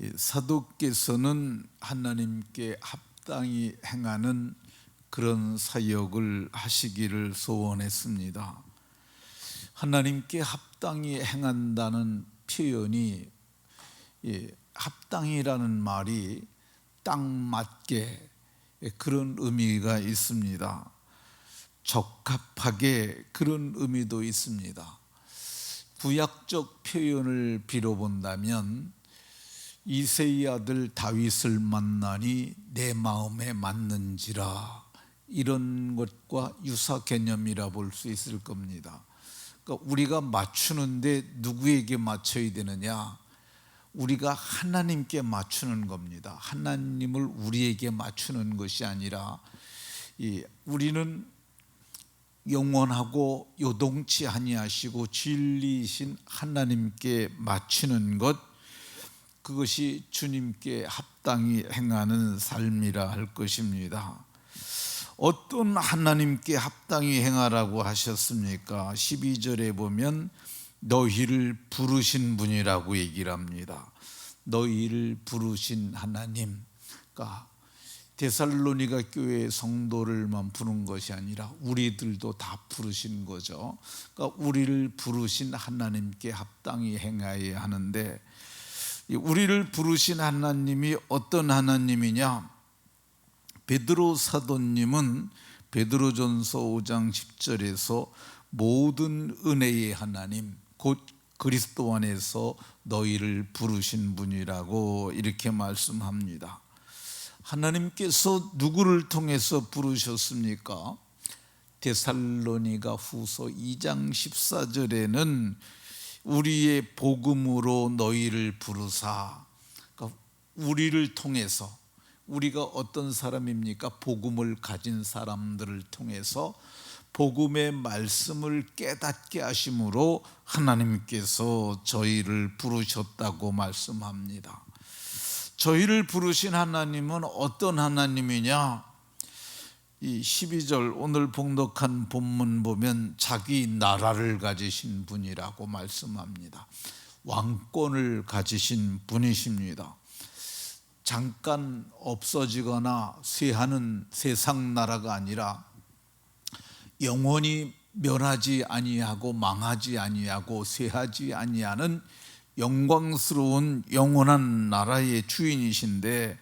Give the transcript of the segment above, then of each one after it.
이 사도께서는 하나님께 합당히 행하는 그런 사역을 하시기를 소원했습니다. 하나님께 합당히 행한다는 표현이 예, 합당이라는 말이 딱 맞게 그런 의미가 있습니다. 적합하게 그런 의미도 있습니다. 구약적 표현을 빌어본다면 이세의 아들 다윗을 만나니 내 마음에 맞는지라 이런 것과 유사 개념이라 볼 수 있을 겁니다. 그러니까 우리가 맞추는데 누구에게 맞춰야 되느냐? 우리가 하나님께 맞추는 겁니다. 하나님을 우리에게 맞추는 것이 아니라 우리는 영원하고 요동치 아니하시고 진리이신 하나님께 맞추는 것 그것이 주님께 합당히 행하는 삶이라 할 것입니다. 어떤 하나님께 합당히 행하라고 하셨습니까? 12절에 보면 너희를 부르신 분이라고 얘기를 합니다. 너희를 부르신 하나님. 그러니까 데살로니가 교회 성도를만 부른 것이 아니라 우리들도 다 부르신 거죠. 그러니까 우리를 부르신 하나님께 합당히 행하여야 하는데 우리를 부르신 하나님이 어떤 하나님이냐? 베드로 사도님은 베드로전서 5장 10절에서 모든 은혜의 하나님 곧 그리스도 안에서 너희를 부르신 분이라고 이렇게 말씀합니다. 하나님께서 누구를 통해서 부르셨습니까? 데살로니가 후서 2장 14절에는 우리의 복음으로 너희를 부르사 그러니까 우리를 통해서 우리가 어떤 사람입니까? 복음을 가진 사람들을 통해서 복음의 말씀을 깨닫게 하심으로 하나님께서 저희를 부르셨다고 말씀합니다. 저희를 부르신 하나님은 어떤 하나님이냐? 이 12절 오늘 봉독한 본문 보면 자기 나라를 가지신 분이라고 말씀합니다. 왕권을 가지신 분이십니다. 잠깐 없어지거나 쇠하는 세상 나라가 아니라 영원히 멸하지 아니하고 망하지 아니하고 쇠하지 아니하는 영광스러운 영원한 나라의 주인이신데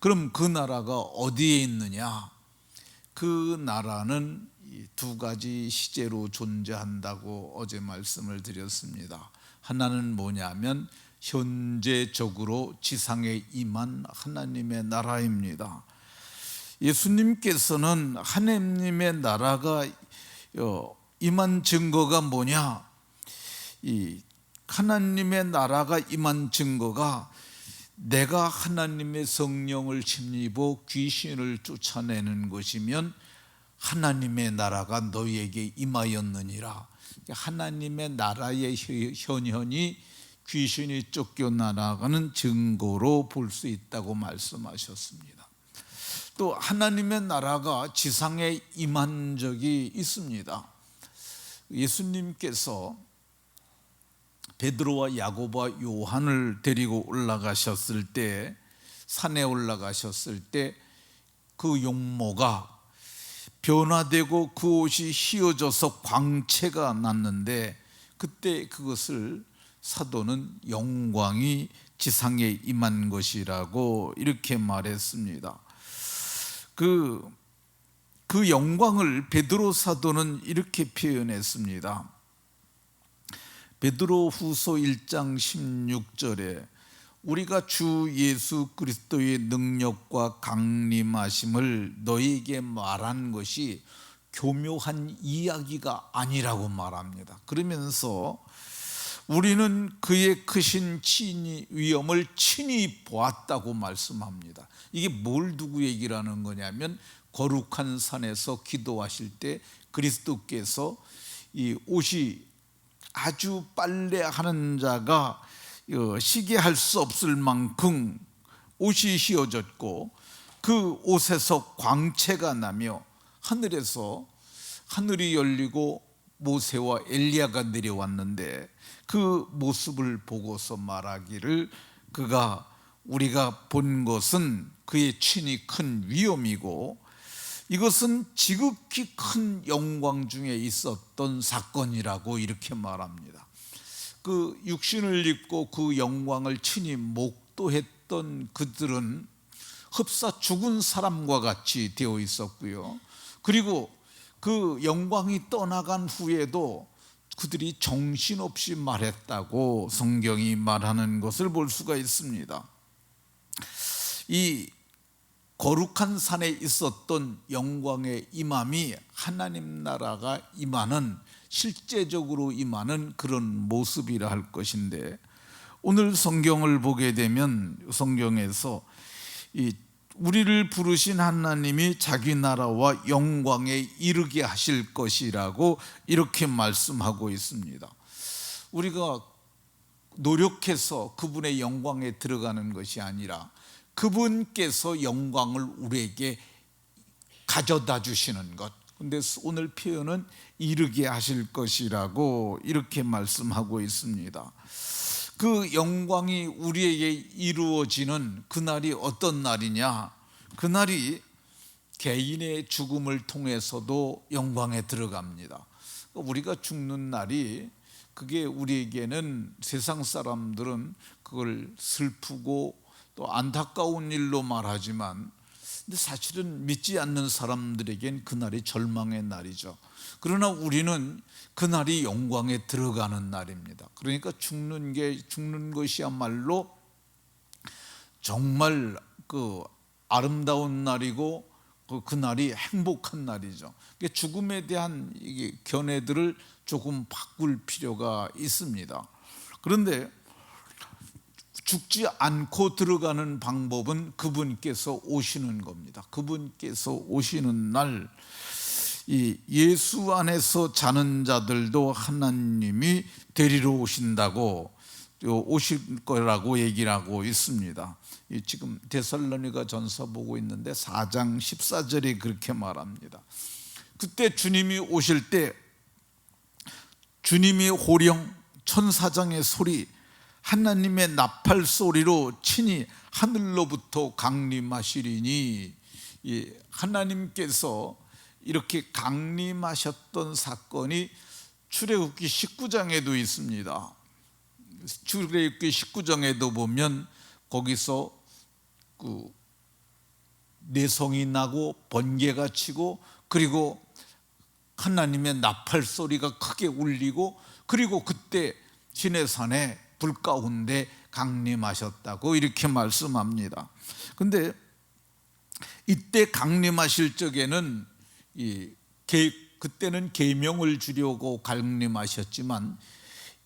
그럼 그 나라가 어디에 있느냐? 그 나라는 두 가지 시제로 존재한다고 어제 말씀을 드렸습니다. 하나는 뭐냐면 현재적으로 지상에 임한 하나님의 나라입니다. 예수님께서는 하나님의 나라가 어, 임한 증거가 뭐냐? 이 하나님의 나라가 임한 증거가 내가 하나님의 성령을 침입어 귀신을 쫓아내는 것이면 하나님의 나라가 너희에게 임하였느니라. 하나님의 나라의 현현이 귀신이 쫓겨나가는 증거로 볼 수 있다고 말씀하셨습니다. 또 하나님의 나라가 지상에 임한 적이 있습니다. 예수님께서 베드로와 야고보와 요한을 데리고 올라가셨을 때 산에 올라가셨을 때 그 용모가 변화되고 그 옷이 휘어져서 광채가 났는데 그때 그것을 사도는 영광이 지상에 임한 것이라고 이렇게 말했습니다. 그, 그 영광을 베드로 사도는 이렇게 표현했습니다. 베드로 후소 1장 16절에 우리가 주 예수 그리스도의 능력과 강림하심을 너에게 말한 것이 교묘한 이야기가 아니라고 말합니다. 그러면서 우리는 그의 크신 친히 위엄을 친히 보았다고 말씀합니다. 이게 뭘 두고 얘기를 하는 거냐면 거룩한 산에서 기도하실 때 그리스도께서 이 옷이 아주 빨래 하는 자가 어, 시계 할 수 없을 만큼 옷이 휘어졌고 그 옷에서 광채가 나며 하늘에서 하늘이 열리고 모세와 엘리야가 내려왔는데 그 모습을 보고서 말하기를 그가 우리가 본 것은 그의 친히 큰 위험이고 이것은 지극히 큰 영광 중에 있었던 사건이라고 이렇게 말합니다. 그 육신을 입고 그 영광을 친히 목도했던 그들은 흡사 죽은 사람과 같이 되어 있었고요. 그리고 그 영광이 떠나간 후에도 그들이 정신없이 말했다고 성경이 말하는 것을 볼 수가 있습니다. 이 거룩한 산에 있었던 영광의 임함이 하나님 나라가 임하는 실제적으로 임하는 그런 모습이라 할 것인데 오늘 성경을 보게 되면 성경에서 이 우리를 부르신 하나님이 자기 나라와 영광에 이르게 하실 것이라고 이렇게 말씀하고 있습니다. 우리가 노력해서 그분의 영광에 들어가는 것이 아니라 그분께서 영광을 우리에게 가져다 주시는 것. 근데 오늘 표현은 이르게 하실 것이라고 이렇게 말씀하고 있습니다. 그 영광이 우리에게 이루어지는 그날이 어떤 날이냐? 그날이 개인의 죽음을 통해서도 영광에 들어갑니다. 우리가 죽는 날이 그게 우리에게는 세상 사람들은 그걸 슬프고 또 안타까운 일로 말하지만 근데 사실은 믿지 않는 사람들에겐 그날이 절망의 날이죠. 그러나 우리는 그날이 영광에 들어가는 날입니다. 그러니까 죽는 게 죽는 것이야말로 정말 그 아름다운 날이고 그 그날이 행복한 날이죠. 그러니까 죽음에 대한 견해들을 조금 바꿀 필요가 있습니다. 그런데 죽지 않고 들어가는 방법은 그분께서 오시는 겁니다. 그분께서 오시는 날, 이 예수 안에서 자는 자들도 하나님이 데리러 오신다고 오실 거라고 얘기를 하고 있습니다. 지금 데살로니가 전서 보고 있는데 4장 14절에 그렇게 말합니다. 그때 주님이 오실 때 주님이 호령 천사장의 소리 하나님의 나팔 소리로 친히 하늘로부터 강림하시리니 하나님께서 이렇게 강림하셨던 사건이 출애굽기 19장에도 있습니다. 출애굽기 19장에도 보면 거기서 그 내성이 나고 번개가 치고 그리고 하나님의 나팔 소리가 크게 울리고 그리고 그때 시내산에 불 가운데 강림하셨다고 이렇게 말씀합니다. 근데 이때 강림하실 적에는 이 계, 그때는 계명을 주려고 강림하셨지만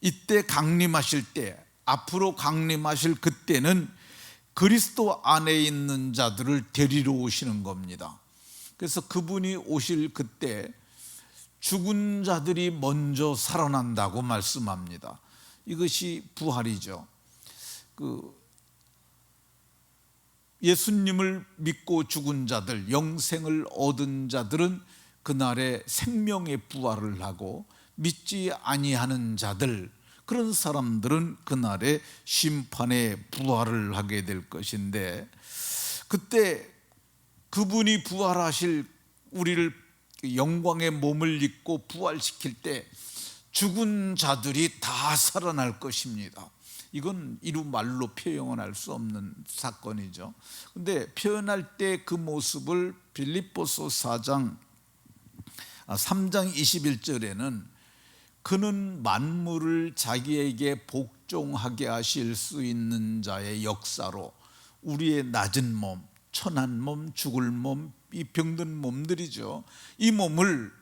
이때 강림하실 때 앞으로 강림하실 그때는 그리스도 안에 있는 자들을 데리러 오시는 겁니다. 그래서 그분이 오실 그때 죽은 자들이 먼저 살아난다고 말씀합니다. 이것이 부활이죠. 그 예수님을 믿고 죽은 자들, 영생을 얻은 자들은 그날에 생명의 부활을 하고 믿지 아니하는 자들 그런 사람들은 그날에 심판의 부활을 하게 될 것인데 그때 그분이 부활하실 우리를 영광의 몸을 입고 부활시킬 때 죽은 자들이 다 살아날 것입니다. 이건 이루 말로 표현할 수 없는 사건이죠. 근데 표현할 때 그 모습을 빌립보서 4장 3장 21절에는 그는 만물을 자기에게 복종하게 하실 수 있는 자의 역사로 우리의 낮은 몸, 천한 몸, 죽을 몸, 이 병든 몸들이죠. 이 몸을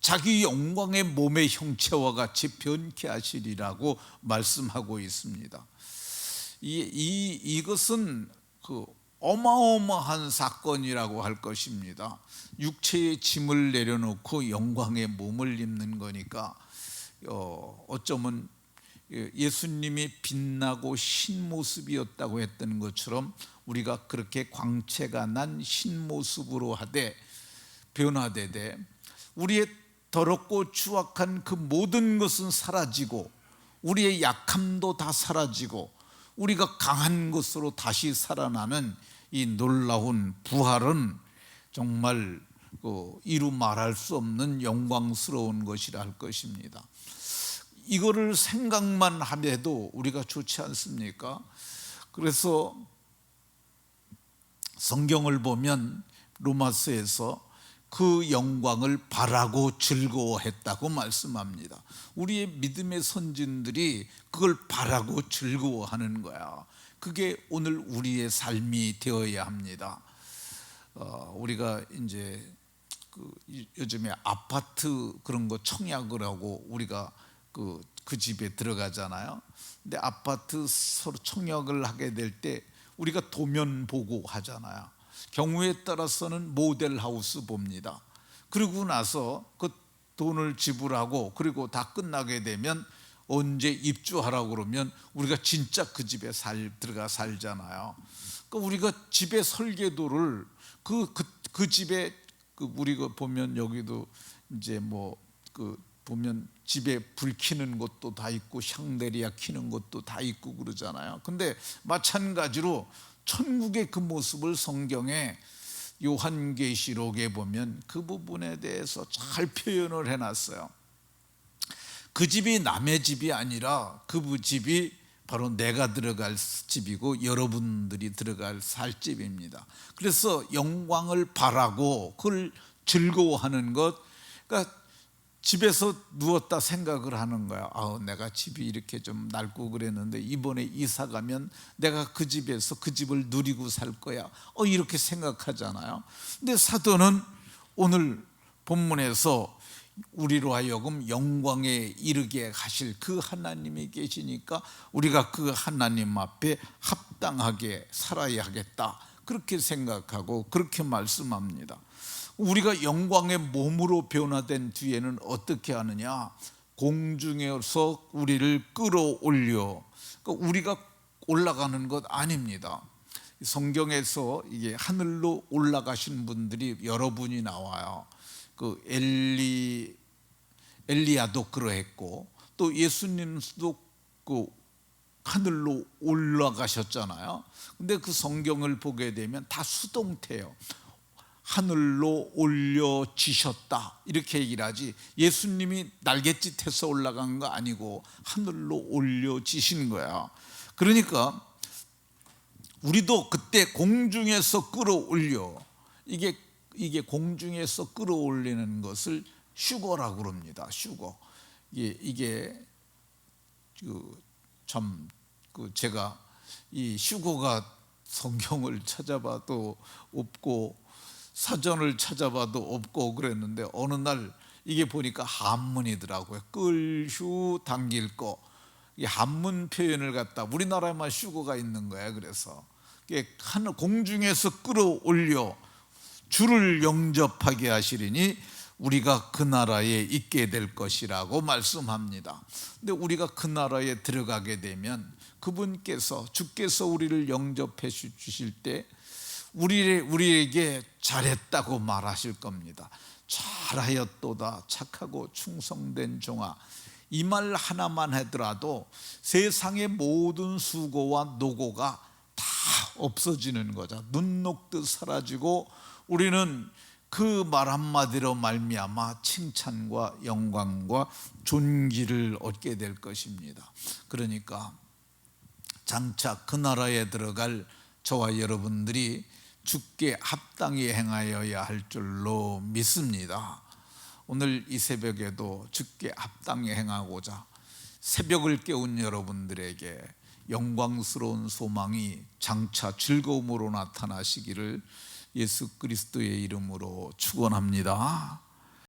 자기 영광의 몸의 형체와 같이 변케 하시리라고 말씀하고 있습니다. 이, 이 이것은 그 어마어마한 사건이라고 할 것입니다. 육체의 짐을 내려놓고 영광의 몸을 입는 거니까 어, 어쩌면 예수님이 빛나고 신 모습이었다고 했던 것처럼 우리가 그렇게 광채가 난 신 모습으로 하되 변화되되 우리의 더럽고 추악한 그 모든 것은 사라지고 우리의 약함도 다 사라지고 우리가 강한 것으로 다시 살아나는 이 놀라운 부활은 정말 그 이루 말할 수 없는 영광스러운 것이라 할 것입니다. 이거를 생각만 하면도 우리가 좋지 않습니까? 그래서 성경을 보면 로마서에서 그 영광을 바라고 즐거워했다고 말씀합니다. 우리의 믿음의 선진들이 그걸 바라고 즐거워하는 거야. 그게 오늘 우리의 삶이 되어야 합니다. 어, 우리가 이제 그 요즘에 아파트 그런 거 청약을 하고 우리가 그, 그 집에 들어가잖아요. 근데 아파트 서로 청약을 하게 될 때 우리가 도면 보고 하잖아요. 경우에 따라서는 모델 하우스 봅니다. 그리고 나서 그 돈을 지불하고 그리고 다 끝나게 되면 언제 입주하라고 그러면 우리가 진짜 그 집에 살 들어가 살잖아요. 그러니까 우리가 집의 설계도를 그그그 집에 그 우리가 보면 여기도 이제 뭐 그 보면 집에 불 켜는 곳도 다 있고 샹데리아 켜는 곳도 다 있고 그러잖아요. 근데 마찬가지로 천국의 그 모습을 성경에 요한계시록에 보면 그 부분에 대해서 잘 표현을 해놨어요. 그 집이 남의 집이 아니라 그 집이 바로 내가 들어갈 집이고 여러분들이 들어갈 살 집입니다. 그래서 영광을 바라고 그걸 즐거워하는 것, 그러니까 집에서 누웠다 생각을 하는 거야. 아, 내가 집이 이렇게 좀 낡고 그랬는데 이번에 이사 가면 내가 그 집에서 그 집을 누리고 살 거야. 어, 이렇게 생각하잖아요. 근데 사도는 오늘 본문에서 우리로 하여금 영광에 이르게 하실 그 하나님이 계시니까 우리가 그 하나님 앞에 합당하게 살아야 하겠다. 그렇게 생각하고 그렇게 말씀합니다. 우리가 영광의 몸으로 변화된 뒤에는 어떻게 하느냐? 공중에서 우리를 끌어올려. 그러니까 우리가 올라가는 것 아닙니다. 성경에서 이게 하늘로 올라가신 분들이 여러분이 나와요. 그 엘리 엘리야도 그러했고 또 예수님도 그 하늘로 올라가셨잖아요. 근데 그 성경을 보게 되면 다 수동태예요. 하늘로 올려지셨다. 이렇게 얘기를 하지. 예수님이 날갯짓해서 올라간 거 아니고 하늘로 올려지신 거야. 그러니까 우리도 그때 공중에서 끌어올려. 이게 이게 공중에서 끌어올리는 것을 슈거라고 그럽니다. 슈거. 이게 이게 그 참그 그 제가 이 슈거가 성경을 찾아봐도 없고 사전을 찾아봐도 없고 그랬는데 어느 날 이게 보니까 한문이더라고요. 끌휴 당길 거. 이 한문 표현을 갖다 우리나라에만 슈거가 있는 거야. 그래서 하늘 공중에서 끌어올려 주를 영접하게 하시리니 우리가 그 나라에 있게 될 것이라고 말씀합니다. 근데 우리가 그 나라에 들어가게 되면 그분께서 주께서 우리를 영접해 주실 때 우리, 우리에게 잘했다고 말하실 겁니다. 잘하였도다 착하고 충성된 종아 이 말 하나만 하더라도 세상의 모든 수고와 노고가 다 없어지는 거죠. 눈 녹듯 사라지고 우리는 그 말 한마디로 말미암아 칭찬과 영광과 존귀를 얻게 될 것입니다. 그러니까 장차 그 나라에 들어갈 저와 여러분들이 주께 합당히 행하여야 할 줄로 믿습니다. 오늘 이 새벽에도 주께 합당히 행하고자 새벽을 깨운 여러분들에게 영광스러운 소망이 장차 즐거움으로 나타나시기를 예수 그리스도의 이름으로 축원합니다.